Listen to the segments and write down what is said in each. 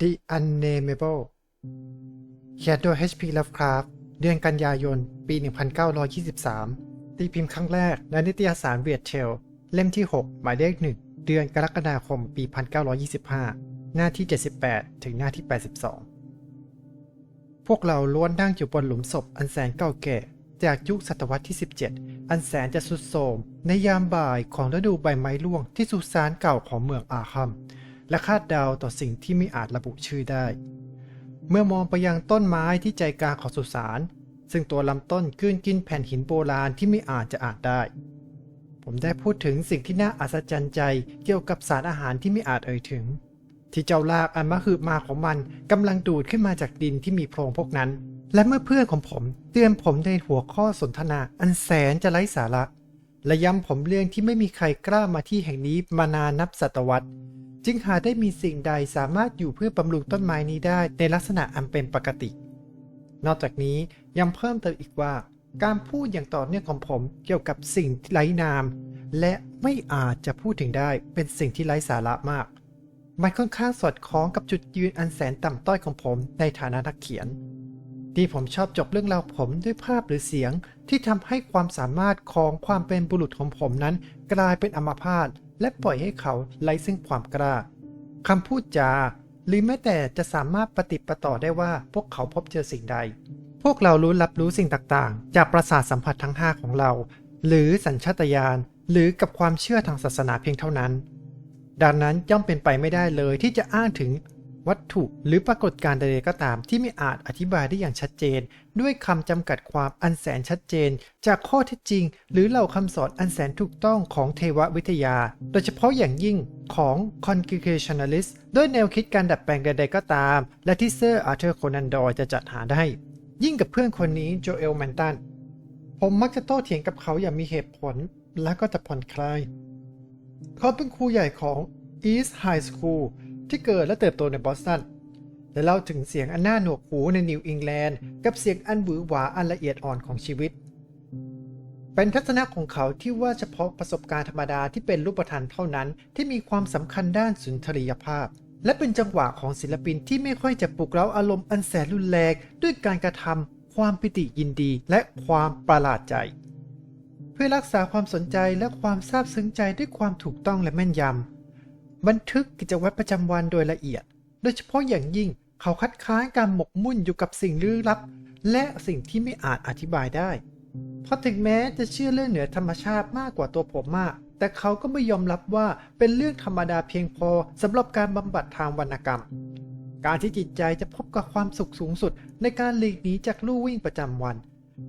The Unnameable เขียนโดย H.P. Lovecraft เดือนกันยายน ปี 1923 ตีพิมพ์ครั้งแรกในนิตยสารเวียดเทล เล่มที่ 6 หมายเลขหนึ่ง เดือนกรกฎาคม ปี 1925 หน้าที่ 78 ถึงหน้าที่ 82 พวกเราล้วนนั่งอยู่บนหลุมศพอันแสนเก่าแก่ จากยุคศตวรรษที่ 17 อันแสนจะสุดโทรมในยามบ่ายของฤดูใบไม้ร่วงที่สุสานเก่าของเมืองอาคัม และคาดเดาต่อสิ่งที่ไม่อาจระบุชื่อได้ เมื่อมองไปยังต้นไม้ที่ใจกลางของสุสานซึ่งตัวลำต้นกืนกินแผ่นหินโบราณที่ไม่อาจจะอ่านได้ ผมได้พูดถึงสิ่งที่น่าอัศจรรย์ใจเกี่ยวกับสารอาหารที่ไม่อาจเอ่ยถึง ที่เจ้าลากอันมหึมาของมันกำลังดูดขึ้นมาจากดินที่มีโพรงพวกนั้น และเมื่อเพื่อนของผมเตือนผมในหัวข้อสนทนาอันแสนจะไร้สาระและย้ำผมเรื่องที่ไม่มีใครกล้ามาที่แห่งนี้มานานนับศตวรรษ จึงหาได้มีสิ่งใดสามารถอยู่เพื่อบำรุงต้นไม้นี้ได้ในลักษณะอันเป็นปกติ นอกจากนี้ยังเพิ่มเติมอีกว่า การพูดอย่างต่อเนื่องของผมเกี่ยวกับสิ่งที่ไร้นาม และไม่อาจจะพูดถึงได้เป็นสิ่งที่ไร้สาระมาก มันค่อนข้างสอดคล้องกับจุดยืนอันแสนต่ำต้อยของผมในฐานะนักเขียน ที่ผมชอบจบเรื่องราวผมด้วยภาพหรือเสียงที่ทำให้ความสามารถของความเป็นบุรุษของผมนั้น กลายเป็นอัมพาต และปล่อยให้เขาไร้ซึ่งความกล้าคำพูดจา หรือแม้แต่จะสามารถปฏิประต่อได้ว่าพวกเขาพบเจอสิ่งใด พวกเรารู้รับรู้สิ่งต่างๆ จากประสาทสัมผัสทั้ง 5 ของเรา หรือสัญชาตญาณหรือกับความเชื่อทางศาสนาเพียงเท่านั้น ดังนั้นย่อมเป็นไปไม่ได้เลยที่จะอ้างถึง วัตถุ หรือปรากฏการณ์ใดๆก็ตามที่ไม่อาจอธิบายได้อย่างชัดเจน ด้วยคำจำกัดความอันแสนชัดเจน จากข้อเท็จจริง หรือเหล่าคำสอนอันแสนถูกต้องของเทววิทยา โดยเฉพาะอย่างยิ่งของ Congregationalist ด้วยแนวคิดการดัดแปลงใดๆก็ตาม และที่เซอร์อาร์เธอร์โคนันดอยจะจัดหาได้ ยิ่งกับเพื่อนคนนี้โจเอลแมนตันผมมักจะโต้เถียงกับเขาอย่างมีเหตุผลและก็จะผ่อนคลาย เขาเป็นครูใหญ่ของ East High School ที่เกิดและเติบโตในบอสตันและเล่าถึงเสียงอันน่าหนวกหูในนิวอิงแลนด์กับเสียงอันหวือหวาอันละเอียดอ่อนของชีวิต เป็นทัศนะของเขาที่ว่าเฉพาะประสบการณ์ธรรมดาที่เป็นรูปธรรมเท่านั้นที่มีความสำคัญด้านสุนทรียภาพ และเป็นจังหวะของศิลปินที่ไม่ค่อยจะปลุกเร้าอารมณ์อันแสนรุนแรงด้วยการกระทำความปิติยินดีและความประหลาดใจ เพื่อรักษาความสนใจและความซาบซึ้งใจด้วยความถูกต้องและแม่นยำ บันทึกกิจวัตรประจำวันโดยละเอียด โดยเฉพาะอย่างยิ่งเขาคัดค้านการหมกมุ่นอยู่กับสิ่งลี้ลับ และสิ่งที่ไม่อาจอธิบายได้ เพราะถึงแม้จะเชื่อเรื่องเหนือธรรมชาติมากกว่าตัวผมมาก แต่เขาก็ไม่ยอมรับว่าเป็นเรื่องธรรมดาเพียงพอสำหรับการบำบัดทางวรรณกรรม การที่จิตใจจะพบกับความสุขสูงสุดในการหลีกหนีจากลู่วิ่งประจำวัน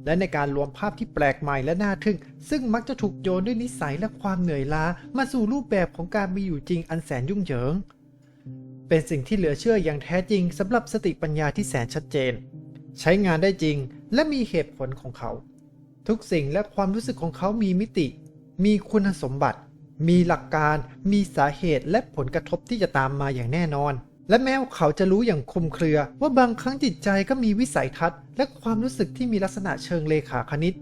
และในการรวมภาพที่แปลกใหม่และน่าทึ่ง ซึ่งมักจะถูกโยนด้วยนิสัยและความเหนื่อยล้า มาสู่รูปแบบของการมีอยู่จริงอันแสนยุ่งเหยิง เป็นสิ่งที่เหลือเชื่ออย่างแท้จริงสำหรับสติปัญญาที่แสนชัดเจน ใช้งานได้จริงและมีเหตุผลของเขา ทุกสิ่งและความรู้สึกของเขามีมิติ มีคุณสมบัติ มีหลักการ มีสาเหตุและผลกระทบที่จะตามมาอย่างแน่นอน และแม้ว่าเขาจะรู้อย่างคลุมเครือ ว่าบางครั้งจิตใจก็มีวิสัยทัศน์ และความรู้สึกที่มีลักษณะเชิงเลขาคณิต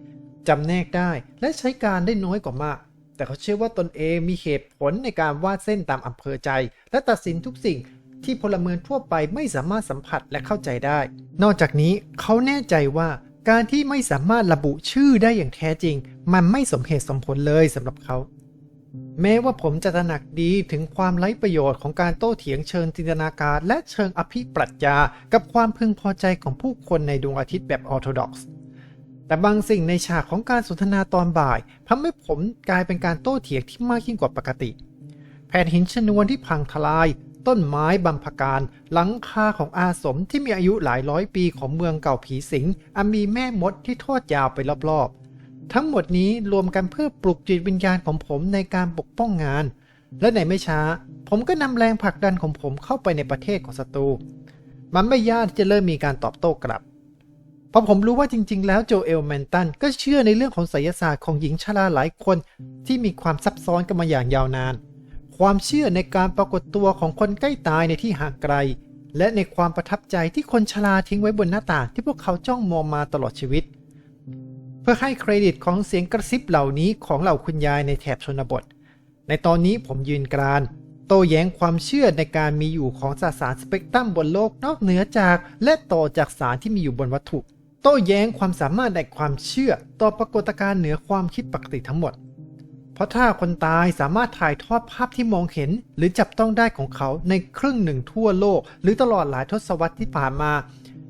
จำแนกได้และใช้การได้น้อยกว่ามาก แต่เขาเชื่อว่าตนเองมีเหตุผลในการวาดเส้นตามอำเภอใจ และตัดสินทุกสิ่งที่พลเมืองทั่วไปไม่สามารถสัมผัสและเข้าใจได้ นอกจากนี้เขาแน่ใจว่าการที่ไม่สามารถระบุชื่อได้อย่างแท้จริง มันไม่สมเหตุสมผลเลยสำหรับเขา แม้ว่าผมจะตระหนักดีถึงความไร้ประโยชน์ของการโต้เถียงเชิงจินตนาการ และเชิงอภิปรัชญากับความพึงพอใจของผู้คนในดวงอาทิตย์แบบออร์โธดอกซ์แต่บางสิ่งในฉากของการสนทนาตอนบ่ายทำให้ผมกลายเป็นการโต้เถียงที่มากยิ่งกว่าปกติ แผ่นหินชนวนที่พังทลาย ต้นไม้บำพการ หลังคาของอาสมที่มีอายุหลายร้อยปีของเมืองเก่าผีสิงอันมีแม่มดที่ทอดยาวไปรอบๆ ทั้งหมดนี้รวมกันเพื่อปลุกจิตวิญญาณของผมในการปกป้องงาน และในไม่ช้า ผมก็นำแรงผลักดันของผมเข้าไปในประเทศของศัตรู มันไม่ยากที่จะเริ่มมีการตอบโต้กลับ เพราะผมรู้ว่าจริง ๆ แล้วโจเอลแมนตันก็เชื่อในเรื่องของไสยศาสตร์ของหญิงชราหลายคนที่มีความซับซ้อนกันมาอย่างยาวนาน ความเชื่อในการปรากฏตัวของคนใกล้ตายในที่ห่างไกล และในความประทับใจที่คนชราทิ้งไว้บนหน้าต่างที่พวกเขาจ้องมองมาตลอดชีวิต เพื่อให้เครดิตของเสียงกระซิบเหล่านี้ของเหล่าคุณยายในแถบชนบท ในตอนนี้ผมยืนกรานโต้แย้งความเชื่อในการมีอยู่ของสสารสเปกตรัมบนโลกนอกเหนือจากและต่อจากสารที่มีอยู่บนวัตถุ โต้แย้งความสามารถในความเชื่อต่อปรากฏการณ์เหนือความคิดปกติทั้งหมด เพราะถ้าคนตายสามารถถ่ายทอดภาพที่มองเห็น หรือจับต้องได้ของเขาในครึ่งหนึ่งทั่วโลก หรือตลอดหลายทศวรรษที่ผ่านมา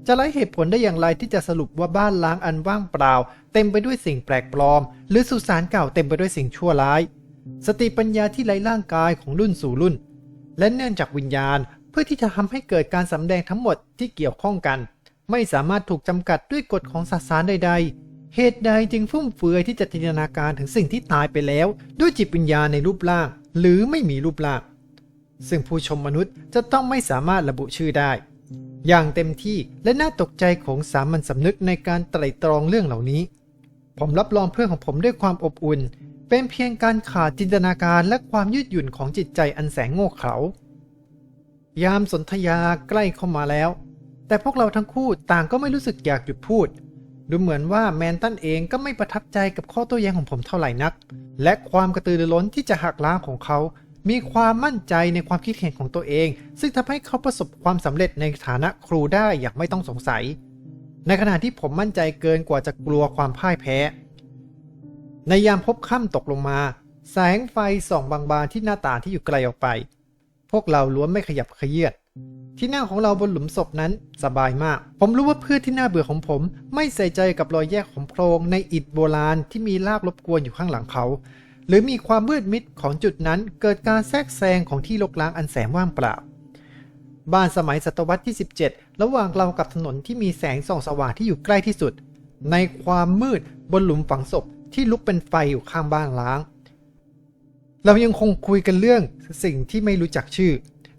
จะไร้เหตุผลได้อย่างไรที่จะสรุปว่าบ้านล้างอันว่างเปล่า เต็มไปด้วยสิ่งแปลกปลอม หรือสุสานเก่าเต็มไปด้วยสิ่งชั่วร้าย สติปัญญาที่ไร้ร่างกายของรุ่นสู่รุ่น และเนื่องจากวิญญาณเพื่อที่จะทำให้เกิดการสำแดงทั้งหมดที่เกี่ยวข้องกัน ไม่สามารถถูกจำกัดด้วยกฎของสสารใด ๆ เหตุใดจึงฟุ่มเฟือยที่จะจินตนาการถึงสิ่งที่ตายไปแล้ว ด้วยจิตวิญญาณในรูปร่าง หรือไม่มีรูปร่าง ซึ่งผู้ชมมนุษย์จะต้องไม่สามารถระบุชื่อได้ อย่างเต็มที่และน่าตกใจของสามัญสำนึกในการไตร่ตรองเรื่องเหล่านี้ ผมรับรองเพื่อนของผมด้วยความอบอุ่น เป็นเพียงการขาดจินตนาการและความยืดหยุ่นของจิตใจอันแสงโง่เขลายามสนธยาใกล้เข้ามาแล้ว แต่พวกเราทั้งคู่ต่างก็ไม่รู้สึกอยากหยุดพูด ดูเหมือนว่าแมนตันเองก็ไม่ประทับใจกับข้อโต้แย้งของผมเท่าไหร่นัก และความกระตือรือร้นที่จะหักล้างของเขา มีความมั่นใจในความคิดเห็นของตัวเอง ซึ่งทำให้เขาประสบความสำเร็จในฐานะครูได้อย่างไม่ต้องสงสัย ในขณะที่ผมมั่นใจเกินกว่าจะกลัวความพ่ายแพ้ ในยามพบค่ำตกลงมา แสงไฟส่องบางๆที่หน้าต่างที่อยู่ไกลออกไป พวกเราล้วนไม่ขยับเขยือดที่นั่งของเราบนหลุมศพนั้นสบายมาก ผมรู้ว่าเพื่อนที่น่าเบื่อของผม ไม่ใส่ใจกับรอยแยกของโพรงในอิฐโบราณที่มีรากรบกวนอยู่ข้างหลังเขา หรือมีความมืดมิดของจุดนั้นเกิดการแทรกแซงของที่รกร้างอันแสนว่างเปล่า บ้านสมัยศตวรรษที่ 17 ระหว่างเรากับถนนที่มีแสงส่องสว่างที่อยู่ใกล้ที่สุด ในความมืดบนหลุมฝังศพที่ลุกเป็นไฟอยู่ข้างบ้านล้าง เรายังคงคุยกันเรื่องสิ่งที่ไม่รู้จักชื่อ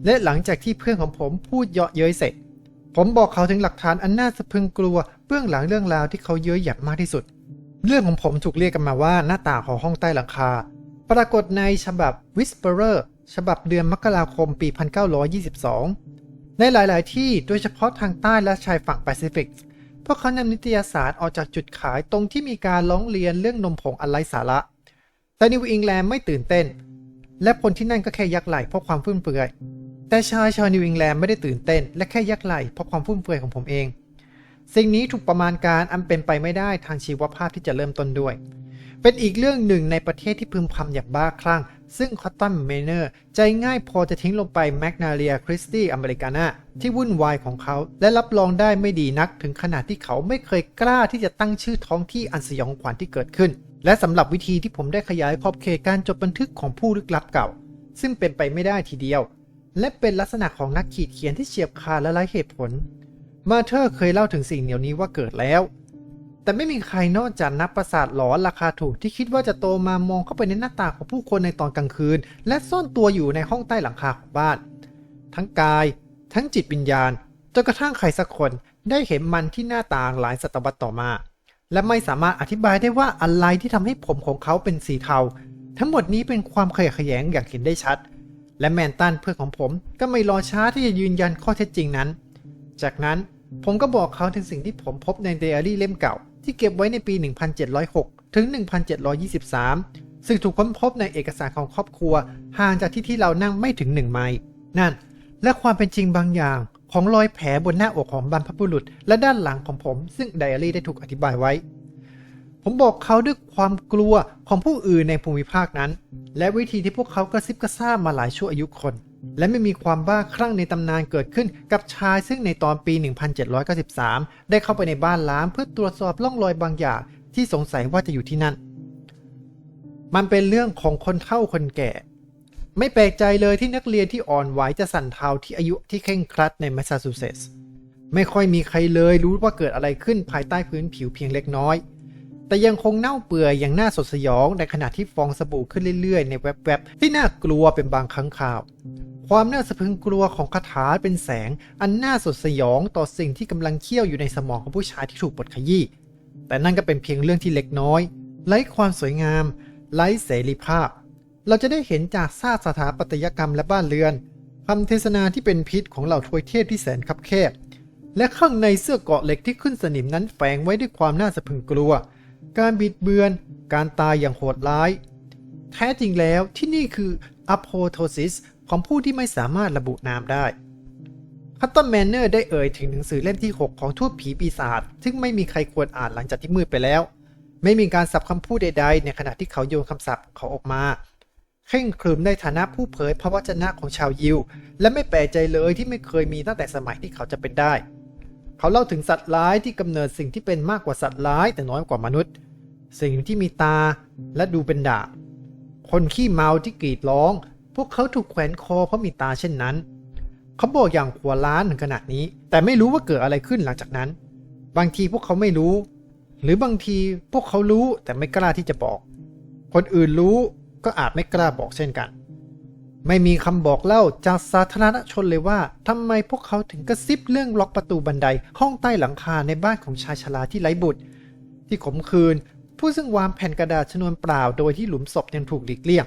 และหลังจากที่เพื่อนของผมพูดเยาะเย้ยเสร็จ ผมบอกเขาถึงหลักฐานอันน่าสะพึงกลัวเบื้องหลังเรื่องราวที่เขาเย้ยหยัดมากที่สุด เรื่องของผมถูกเรียกกันมาว่าหน้าต่างของห้องใต้หลังคา ปรากฏในฉบับ Whisperer ฉบับเดือนมกราคมปี 1922 ในหลาย ๆ ที่โดยเฉพาะทางใต้และชายฝั่งแปซิฟิก พวกเขานำนิตยสารออกจากจุดขายตรงที่มีการร้องเรียนเรื่องนมผงอันไร้สาระ แต่นิวอิงแลนด์ไม่ตื่นเต้น และคนที่นั่นก็แค่ยักไหลเพราะความฟุ่มเฟือย แต่ชายชาวนิวอิงแลนด์ไม่ได้ตื่นเต้น และแค่ยักไหลเพราะความฟุ่มเฟือยของผมเอง สิ่งนี้ถูกประมาณการอันเป็นไปไม่ได้ทางชีวภาพที่จะเริ่มต้นด้วย เป็นอีกเรื่องหนึ่งในประเทศที่พึมพำอย่างบ้าคลั่ง ซึ่งคอตตันเมเนอร์ใจง่ายพอจะทิ้งลงไปแมกนาเลียคริสตี้อเมริกานาที่วุ่นวายของเขา และรับรองได้ไม่ดีนักถึงขนาดที่เขาไม่เคยกล้าที่จะตั้งชื่อท้องที่อันสยองขวัญที่เกิดขึ้น และสำหรับวิธีที่ผมได้ขยายขอบเขตการจดบันทึกของผู้ลึกลับเก่า ซึ่งเป็นไปไม่ได้ทีเดียว และเป็นลักษณะของนักขีดเขียนที่เฉียบขาดและไร้เหตุผล มาเธอร์เคยเล่าถึงสิ่งเหล่านี้ว่าเกิดแล้ว แต่ไม่มีใครนอกจากนักประสาทหลอนราคาถูกที่คิดว่าจะโตมามองเข้าไปในหน้าต่างของผู้คนในตอนกลางคืน และซ่อนตัวอยู่ในห้องใต้หลังคาของบ้าน ทั้งกาย ทั้งจิตวิญญาณจนกระทั่งใครสักคนได้เห็นมันที่หน้าต่างหลายศตวรรษต่อมา และไม่สามารถอธิบายได้ว่าอะไรที่ทำให้ผมของเขาเป็นสีเทา ทั้งหมดนี้เป็นความขยะแขยงอย่างเห็นได้ชัด และแมนตันเพื่อนของผมก็ไม่รอช้าที่จะยืนยันข้อเท็จจริงนั้น จากนั้น ผมก็บอกเขาถึงสิ่งที่ผมพบในไดอารี่เล่มเก่า ที่เก็บไว้ในปี 1706 ถึง 1723 ซึ่งถูกค้นพบในเอกสารของครอบครัว ห่างจากที่ที่เรานั่งไม่ถึงหนึ่งไมล์นั่น และความเป็นจริงบางอย่าง ของรอยแผลบนหน้าอกของบรรพบุรุษ และด้านหลังของผม ซึ่งไดอารี่ได้ถูกอธิบายไว้ ผมบอกเขาด้วยความกลัวของผู้อื่นในภูมิภาคนั้น และวิธีที่พวกเขากระซิบกระซาบมาหลายชั่วอายุคน และไม่มีความบ้าคลั่งในตำนานเกิดขึ้นกับชายซึ่งในตอนปี 1793 ได้เข้าไปในบ้านล้างเพื่อตรวจสอบร่องรอยบางอย่างที่สงสัยว่าจะอยู่ที่นั่น มันเป็นเรื่องของคนเฒ่าคนแก่ ไม่แปลกใจเลยที่นักเรียนที่อ่อนไหวจะสั่นเทาที่อายุที่เคร่งครัดในแมสซาชูเซตส์ไม่ค่อยมีใครเลยรู้ว่าเกิดอะไรขึ้นภายใต้พื้นผิวเพียงเล็กน้อย แต่ยังคงเน่าเปื่อยอย่างน่าสดสยองในขณะที่ฟองสบู่ขึ้นเรื่อยๆ ในแวบๆ ที่น่ากลัวเป็นบางครั้งข่าว ความน่าสะพึงกลัวของคาถาเป็นแสง อันน่าสดสยองต่อสิ่งที่กำลังเคี่ยวอยู่ในสมองของผู้ชายที่ถูกบดขยี้ แต่นั่นก็เป็นเพียงเรื่องที่เล็กน้อย ไร้ความสวยงาม ไร้เสรีภาพ เราจะได้เห็นจากซากสถาปัตยกรรมและบ้านเรือนคำเทศนาที่เป็นพิษของเหล่าทวยเทพที่แสนคับแคบ และข้างในเสื้อเกาะเหล็กที่ขึ้นสนิมนั้นแฝงไว้ด้วยความน่าสะพึงกลัว การบิดเบือน การตายอย่างโหดร้าย แท้จริงแล้วที่นี่คือ apoptosis ของผู้ที่ไม่สามารถระบุนามได้ฮัตตันแมนเนอร์ได้เอ่ยถึงหนังสือเล่มที่ 6 ของทูตผีปีศาจซึ่งไม่มีใครควรอ่านหลังจากที่มืดไปแล้ว ไม่มีการสับคำพูดใดๆ ในขณะที่เขาโยนคำศัพท์เขาออกมาเคร่งครึมในฐานะผู้เผยพระวจนะของชาวยิว และไม่แปลกใจเลยที่ไม่เคยมีตั้งแต่สมัยที่เขาจะเป็นได้ เขาเล่าถึงสัตว์ร้ายที่กำเนิดสิ่งที่เป็นมากกว่าสัตว์ร้ายแต่น้อยกว่ามนุษย์ สิ่งที่มีตาและดูเป็นดาบคนขี้เมาที่กรีดร้อง พวกเขาถูกแขวนคอเพราะมีตาเช่นนั้น เขาบอกอย่างขัวล้านถึงขนาดนี้ แต่ไม่รู้ว่าเกิดอะไรขึ้นหลังจากนั้น บางทีพวกเขาไม่รู้ หรือบางทีพวกเขารู้แต่ไม่กล้าที่จะบอก คนอื่นรู้ก็อาจไม่กล้าบอกเช่นกัน ไม่มีคำบอกเล่าจากสาธารณชนเลยว่าทำไมพวกเขาถึงกระซิบเรื่องล็อกประตูบันไดห้องใต้หลังคาในบ้านของชายชราที่ไร้บุตร ที่ขมคืน ผู้ซึ่งวางแผ่นกระดาษชนวนเปล่าโดยที่หลุมศพยังถูกหลีกเลี่ยง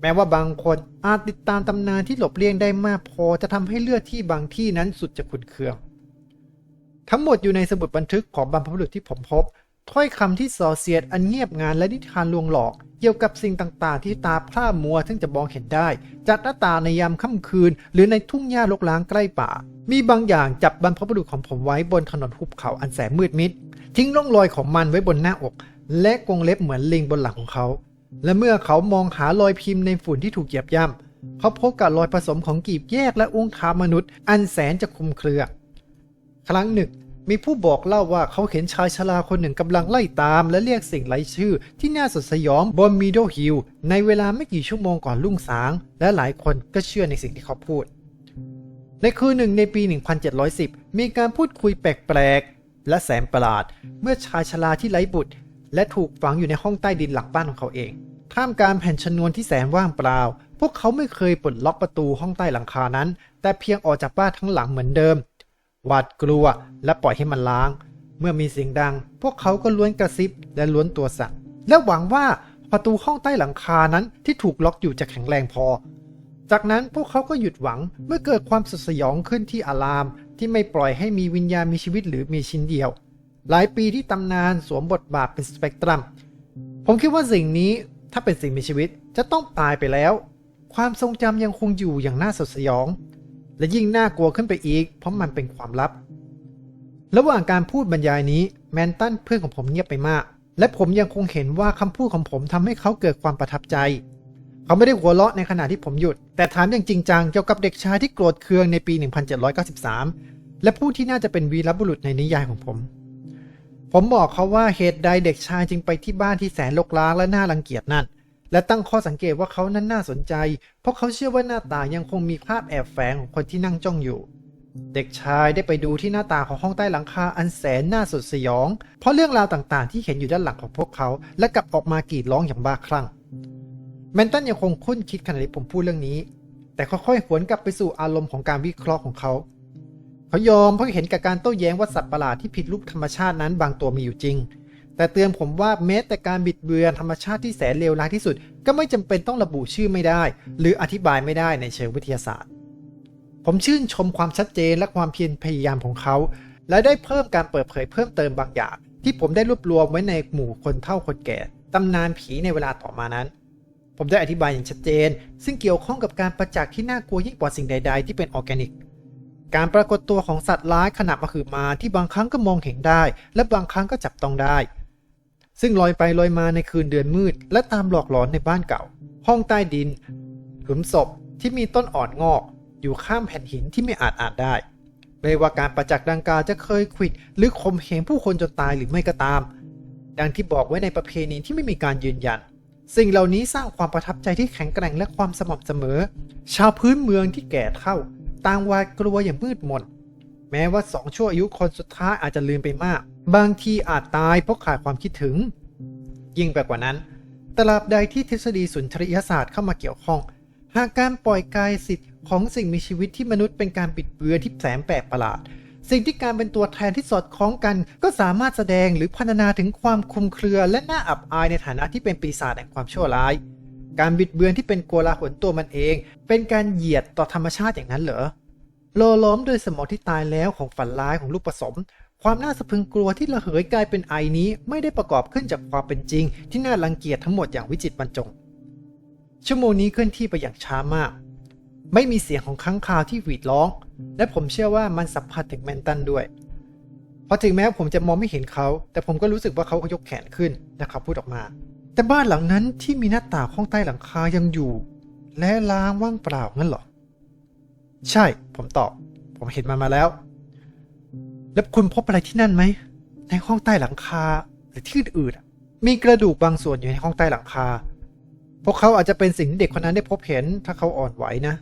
แม้ว่าบางคนอาจติดตามตำนานที่หลบเลี่ยงได้มากพอจะทำให้เลือดที่บางที่นั้นสุดจะขุนเคือง ทั้งหมดอยู่ในสมุดบันทึกของบรรพบุรุษที่ผมพบ ถ้อยคำที่ส่อเสียดอันเงียบงานและนิทานลวงหลอก เกี่ยวกับสิ่งต่างๆ ที่ตาพร่ามัวซึ่งจะมองเห็นได้ จากหน้าตาในยามค่ำคืน หรือในทุ่งหญ้ารกร้างใกล้ป่า มีบางอย่างจับบรรพบุรุษของผมไว้บนถนนหุบเขาอันแสนมืดมิด ทิ้งร่องรอยของมันไว้บนหน้าอก และกรงเล็บเหมือนลิงบนหลังของเขา และเมื่อเขามองหารอยพิมพ์ในฝุ่นที่ถูกเหยียบย่ำเขาพบกับรอยผสมของกีบแยกและอุ้งเท้ามนุษย์ อันแสนจะคุมเครือ ครั้งหนึ่ง มีผู้บอกเล่าว่าเขาเห็นชายชราคนหนึ่งกำลังไล่ตาม และเรียกสิ่งไร้ชื่อ ที่น่าสดสยองบนมีโดฮิลในเวลาไม่กี่ชั่วโมงก่อนรุ่งสาง และหลายคนก็เชื่อในสิ่งที่เขาพูด ในคืนหนึ่งในปี 1710 มีการพูดคุยแปลกๆและแสนประหลาด เมื่อชายชราที่ไร้บุตร และถูกฝังอยู่ในห้องใต้ดินหลังบ้านของเขาเอง ท่ามกลางแผ่นชนวนที่แสนว่างเปล่า พวกเขาไม่เคยปลดล็อกประตูห้องใต้หลังคานั้น แต่เพียงออกจากบ้านทั้งหลังเหมือนเดิม หวาดกลัวและปล่อยให้มันล้าง เมื่อมีเสียงดัง พวกเขาก็ล้วนกระซิบและล้วนตัวสั่นและหวังว่าประตูห้องใต้หลังคานั้นที่ถูกล็อกอยู่จะแข็งแรงพอ จากนั้นพวกเขาก็หยุดหวังเมื่อเกิดความสดสยองขึ้นที่อาราม ที่ไม่ปล่อยให้มีวิญญาณมีชีวิตหรือมีชิ้นเดียว หลายปีที่ตำนานสวมบทบาทเป็นสเปกตรัม ผมคิดว่าสิ่งนี้ถ้าเป็นสิ่งมีชีวิตจะต้องตายไปแล้ว ความทรงจำยังคงอยู่อย่างน่าสดสยอง และยิ่งน่ากลัวขึ้นไปอีก เพราะมันเป็นความลับ ระหว่างการพูดบรรยายนี้แมนตันเพื่อนของผมเงียบไปมาก และผมยังคงเห็นว่าคำพูดของผมทำให้เขาเกิดความประทับใจ เขาไม่ได้หัวเราะในขณะที่ผมหยุด แต่ถามอย่างจริงจังเกี่ยวกับเด็กชายที่โกรธเคืองในปี 1793 และผู้ที่น่าจะเป็นวีรบุรุษในนิยายของผม ผมบอกเขาว่าเหตุใดเด็กชายจึงไปที่บ้านที่แสนรกร้างและน่ารังเกียจนั่น และตั้งข้อสังเกตว่าเขานั้นน่าสนใจ เพราะเขาเชื่อว่าหน้าตายังคงมีภาพแอบแฝงของคนที่นั่งจ้องอยู่ เด็กชายได้ไปดูที่หน้าต่างของห้องใต้หลังคาอันแสนน่าสดสยอง เพราะเรื่องราวต่างๆ ที่เห็นอยู่ด้านหลังของพวกเขา และกลับออกมากรีดร้องอย่างบ้าคลั่งแมนตันยังคงคุ้นคิดขณะที่ผมพูดเรื่องนี้ แต่ค่อยๆหวนกลับไปสู่อารมณ์ของการวิเคราะห์ของเขา เขายอมเพราะเห็นกับการโต้แย้งว่าสัตว์ประหลาดที่ผิดรูปธรรมชาตินั้นบางตัวมีอยู่จริง แต่เตือนผมว่าแม้แต่การบิดเบือนธรรมชาติที่แสนเลวร้ายที่สุด ก็ไม่จำเป็นต้องระบุชื่อไม่ได้ หรืออธิบายไม่ได้ในเชิงวิทยาศาสตร์ ผมชื่นชมความชัดเจนและความเพียรพยายามของเขา และได้เพิ่มการเปิดเผยเพิ่มเติมบางอย่าง ที่ผมได้รวบรวมไว้ในหมู่คนเฒ่าคนแก่ตำนานผีในเวลาต่อมานั้นผมได้อธิบายอย่างชัดเจน ซึ่งเกี่ยวข้องกับการประจักษ์ที่น่ากลัวยิ่งกว่าสิ่งใด ๆ ที่เป็นออร์แกนิก การปรากฏตัวของสัตว์ร้ายขนาดมหึมาที่บางครั้งก็มองเห็นได้ และบางครั้งก็จับต้องได้ ซึ่งลอยไปลอยมาในคืนเดือนมืด และตามหลอกหลอนในบ้านเก่า ห้องใต้ดิน หลุมศพที่มีต้นอ่อนงอก อยู่ข้ามแผ่นหินที่ไม่อาจอาจได้ ไม่ว่าการประจักษ์ดังกล่าวจะเคยขิดหรือข่มเหงผู้คนจนตายหรือไม่ก็ตาม ดังที่บอกไว้ในประเพณีที่ไม่มีการยืนยันสิ่งเหล่านี้สร้างความประทับใจที่แข็งแกร่งและความสม่ำเสมอ ชาวพื้นเมืองที่แก่เฒ่า ต่างหวาดกลัวอย่างมืดมนแม้ว่าสองชั่วอายุคนสุดท้ายอาจจะลืมไปมาก บางทีอาจตายเพราะขาดความคิดถึง ยิ่งไปกว่านั้น ตราบใดที่ทฤษฎีสุนทรียศาสตร์เข้ามาเกี่ยวข้อง หากการปล่อยกายสิทธิ์ของสิ่งมีชีวิตที่มนุษย์เป็นการปิดเบือนที่แสนแปลกประหลาด สิ่งที่การเป็นตัวแทนที่สอดคล้องกัน ก็สามารถแสดงหรือพรรณนาถึงความคลุมเครือและน่าอับอายในฐานะที่เป็นปีศาจแห่งความชั่วร้าย การบิดเบือนที่เป็นโกลาหลตัวมันเอง เป็นการเหยียดต่อธรรมชาติอย่างนั้นเหรอโลล้อมด้วยสมองที่ตายแล้วของฝันร้ายของลูกผสม ความน่าสะพึงกลัวที่ระเหยกลายเป็นไอนี้ไม่ได้ประกอบขึ้นจากความเป็นจริง ที่น่ารังเกียจทั้งหมดอย่างวิจิตรบรรจง ชั่วโมงนี้เคลื่อนที่ไปอย่างช้ามาก ไม่มีเสียงของค้างคาวที่หวีดร้อง และผมเชื่อว่ามันสัมผัสถึงแมนตันด้วยเพราะถึงแม้ผมจะมองไม่เห็นเขา แต่ผมก็รู้สึกว่าเขายกแขนขึ้นและเขาพูดออกมา แต่บ้านหลังนั้นที่มีหน้าต่างห้องใต้หลังคายังอยู่ และล้างว่างเปล่างั้นเหรอ ใช่ ผมตอบ ผมเห็นมันมาแล้ว แล้วคุณพบอะไรที่นั่นไหม ในห้องใต้หลังคาหรือที่อื่นๆอะมีกระดูกบางส่วนอยู่ในห้องใต้หลังคา พวกเขาอาจจะเป็นสิ่งที่เด็กคนนั้นได้พบเห็นถ้าเขาอ่อนไหวนะ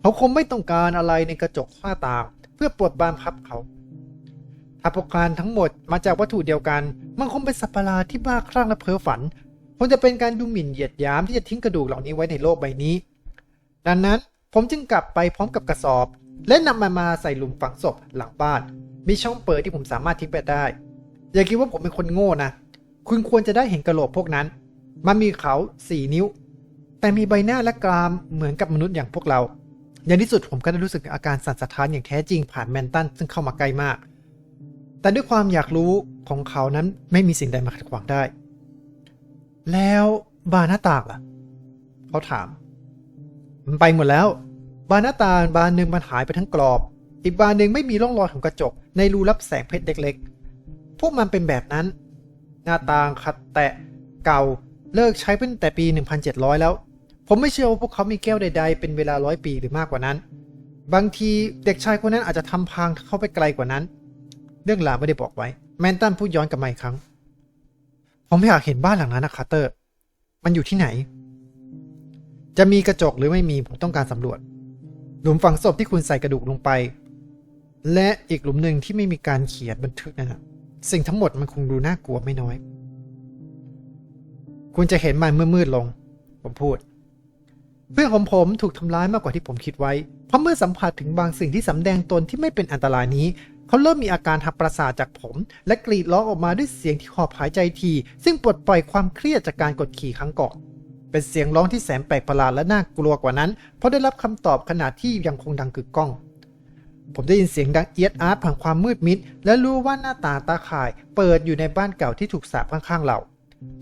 เขาคงไม่ต้องการอะไรในกระจกหน้าต่าง เพื่อปลดบานพับเขาถ้าพวกการทั้งหมดมาจากวัตถุเดียวกัน มันคงเป็นสัตว์ประหลาดที่บ้าคลั่งและเพ้อฝัน คงจะเป็นการดูหมิ่นเหยียดยามที่จะทิ้งกระดูกเหล่านี้ไว้ในโลกใบนี้ ดังนั้นผมจึงกลับไปพร้อมกับกระสอบ และนำมันมาใส่หลุมฝังศพหลังบ้าน มีช่องเปิดที่ผมสามารถทิ้งไปได้ อย่าคิดว่าผมเป็นคนโง่นะ คุณควรจะได้เห็นกระโหลกพวกนั้น มันมีเขาสี่นิ้ว แต่มีใบหน้าและกรามเหมือนกับมนุษย์อย่างพวกเรา อย่างที่สุดผมก็ได้รู้สึกอาการสั่นสะท้านอย่างแท้จริงผ่านแมนตันซึ่งเข้ามาใกล้มาก แต่ด้วยความอยากรู้ของเขานั้นไม่มีสิ่งใดมาขัดขวางได้ แล้วบานหน้าต่างล่ะเขาถาม มันไปหมดแล้ว บานหน้าต่างบานหนึ่งมันหายไปทั้งกรอบ อีกบานหนึ่งไม่มีร่องรอยของกระจก ในรูรับแสงเพชรเล็กๆ พวกมันเป็นแบบนั้น หน้าต่างขัดแตะเก่าเลิกใช้เป็นแต่ปี 1700 แล้ว ผมไม่เชื่อว่าพวกเขามีแก้วใด ๆ เป็นเวลาร้อยปีหรือมากกว่านั้น บางทีเด็กชายคนนั้นอาจจะทำพังเข้าไปไกลกว่านั้น เรื่องราวไม่ได้บอกไว้ แมนตันพูดย้อนกลับมาอีกครั้ง ผมอยากเห็นบ้านหลังนั้นนะคาร์เตอร์ มันอยู่ที่ไหน จะมีกระจกหรือไม่มีผมต้องการสำรวจ หลุมฝังศพที่คุณใส่กระดูกลงไป และอีกหลุมหนึ่งที่ไม่มีการเขียนบันทึกนั่นะสิ่งทั้งหมดมันคงดูน่ากลัวไม่น้อย คุณจะเห็นมันเมื่อมืดลง ผมพูด เพื่อนของผมถูกทำร้ายมากกว่าที่ผมคิดไว้ เพราะเมื่อสัมผัสถึงบางสิ่งที่สำแดงตนที่ไม่เป็นอันตรายนี้ เขาเริ่มมีอาการทางประสาทจากผม และกรีดร้องออกมาด้วยเสียงที่หอบหายใจที ซึ่งปลดปล่อยความเครียดจากการกดขี่ครั้งก่อน เป็นเสียงร้องที่แสนแปลกประหลาดและน่ากลัวกว่านั้น เพราะได้รับคำตอบขณะที่ยังคงดังกึกก้อง ผมได้ยินเสียงดังเอียดอาร์ตผ่านความมืดมิด และรู้ว่าหน้าต่างตาข่าย เปิดอยู่ในบ้านเก่าที่ถูกสาปข้างๆเรา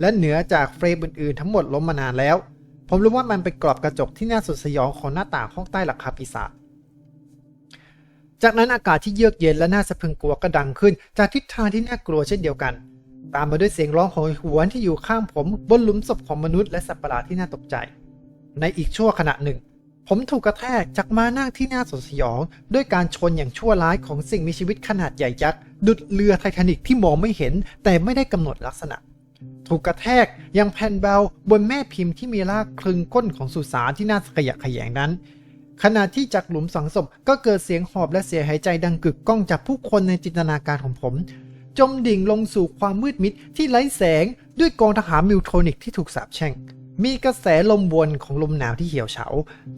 และเหนือจากเฟรมอื่นๆ ทั้งหมดล้มมานานแล้ว ผมรู้ว่ามันเป็นกรอบกระจกที่น่าสุดสยองของหน้าต่างห้องใต้หลังคาปีศาจ จากนั้นอากาศที่เยือกเย็นและน่าสะพรึงกลัวก็ดังขึ้น จากทิศทางที่น่ากลัวเช่นเดียวกัน ตามมาด้วยเสียงร้องของหวนที่อยู่ข้างผมบนหลุมศพของมนุษย์และสัตว์ประหลาดที่น่าตกใจ ในอีกชั่วขณะหนึ่ง ผมถูกกระแทกจากม้านั่งที่น่าสดสยอง ด้วยการชนอย่างชั่วร้ายของสิ่งมีชีวิตขนาดใหญ่ยักษ์ดุดเรือไททานิกที่มองไม่เห็น แต่ไม่ได้กำหนดลักษณะถูกกระแทกยังแผ่นเบาบนแม่พิมพ์ที่มีรากคลึงก้นของสุสานที่น่าขยะแขยงนั้น ขณะที่จากหลุมสังศพก็เกิดเสียงหอบและเสียหายใจดังกึกก้องจากผู้คนในจินตนาการของผม จมดิ่งลงสู่ความมืดมิดที่ไร้แสงด้วยกองทหารมิวโทนิกที่ถูกสาปแช่ง มีกระแสลมวนของลมหนาวที่เหี่ยวเฉา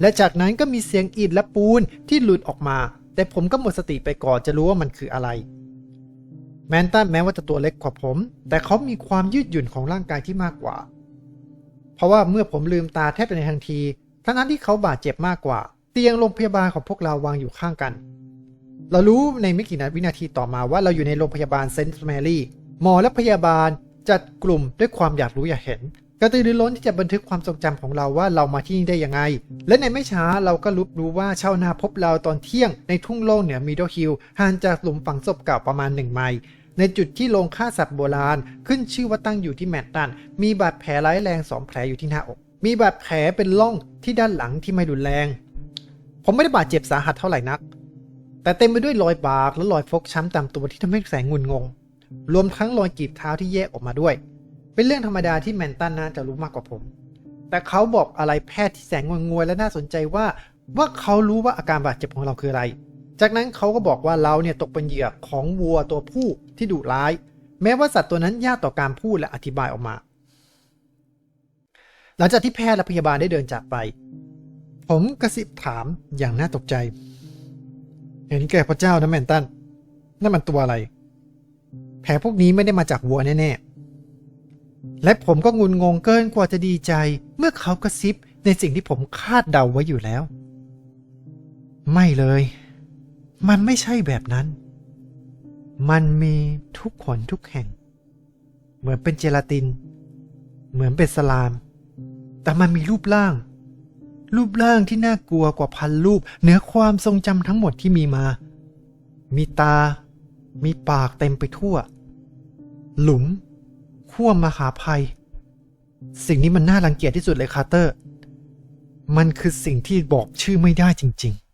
และจากนั้นก็มีเสียงอิฐและปูนที่หลุดออกมา แต่ผมก็หมดสติไปก่อนจะรู้ว่ามันคืออะไร แมนตันแม้ว่าจะตัวเล็กกว่าผม แต่เขามีความยืดหยุ่นของร่างกายที่มากกว่า เพราะว่าเมื่อผมลืมตาแทบในทันทีทั้งนั้นที่เขาบาดเจ็บมากกว่า เตียงโรงพยาบาลของพวกเราวางอยู่ข้างกัน เรารู้ในไม่กี่นาวินาทีต่อมาว่าเราอยู่ในโรงพยาบาลเซนต์แมรี่ หมอและพยาบาลจัดกลุ่มด้วยความอยากรู้อยากเห็น กระตือรือร้นที่จะบันทึกความทรงจำของเราว่าเรามาที่นี่ได้ยังไง และในไม่ช้าเราก็รู้รู้ว่าชาวนาพบเราตอนเที่ยงในทุ่งโล่งเหนือมิดเดิลฮิลห่างจากหลุมฝังศพเก่าประมาณ1ไมล์ในจุดที่โรงฆ่าสัตว์โบราณ ขึ้นชื่อว่าตั้งอยู่ที่แมตตัน มีบาดแผลร้ายแรงสองแผลอยู่ที่หน้าอก มีบาดแผลเป็นร่องที่ด้านหลังที่ไม่รุนแรง ผมไม่ได้บาดเจ็บสาหัสเท่าไหร่นัก แต่เต็มไปด้วยรอยบากและรอยฟกช้ำตามตัวที่ทำให้แสงงุนงง รวมทั้งรอยกีบเท้าที่แยกออกมาด้วย เป็นเรื่องธรรมดาที่แมนตันน่าจะรู้มากกว่าผม แต่เขาบอกอะไรแพทย์ที่แสงงงงวยและน่าสนใจว่า ว่าเขารู้ว่าอาการบาดเจ็บของเราคืออะไร จากนั้นเขาก็บอกว่าเราเนี่ยตกเป็นเหยื่อของวัวตัวผู้ที่ดุร้าย แม้ว่าสัตว์ตัวนั้นยากต่อการพูดและอธิบายออกมา หลังจากที่แพทย์และพยาบาลได้เดินจากไป ผมกระซิบถามอย่างน่าตกใจ เห็นแก่พระเจ้านะแมนตันนั่นมันตัวอะไร แผลพวกนี้ไม่ได้มาจากวัวแน่ๆ และผมก็งุนงงเกินกว่าจะดีใจ เมื่อเขากระซิบในสิ่งที่ผมคาดเดาไว้อยู่แล้ว ไม่เลย มันไม่ใช่แบบนั้น มันมีทุกขนทุกแห่ง เหมือนเป็นเจลาติน เหมือนเป็นสลาม แต่มันมีรูปร่าง รูปร่างที่น่ากลัวกว่าพันรูป เหนือความทรงจำทั้งหมดที่มีมา มีตา มีปากเต็มไปทั่ว หลุมขั้วมหาภัย สิ่งนี้มันน่ารังเกียจที่สุดเลยคาร์เตอร์ มันคือสิ่งที่บอกชื่อไม่ได้จริง ๆ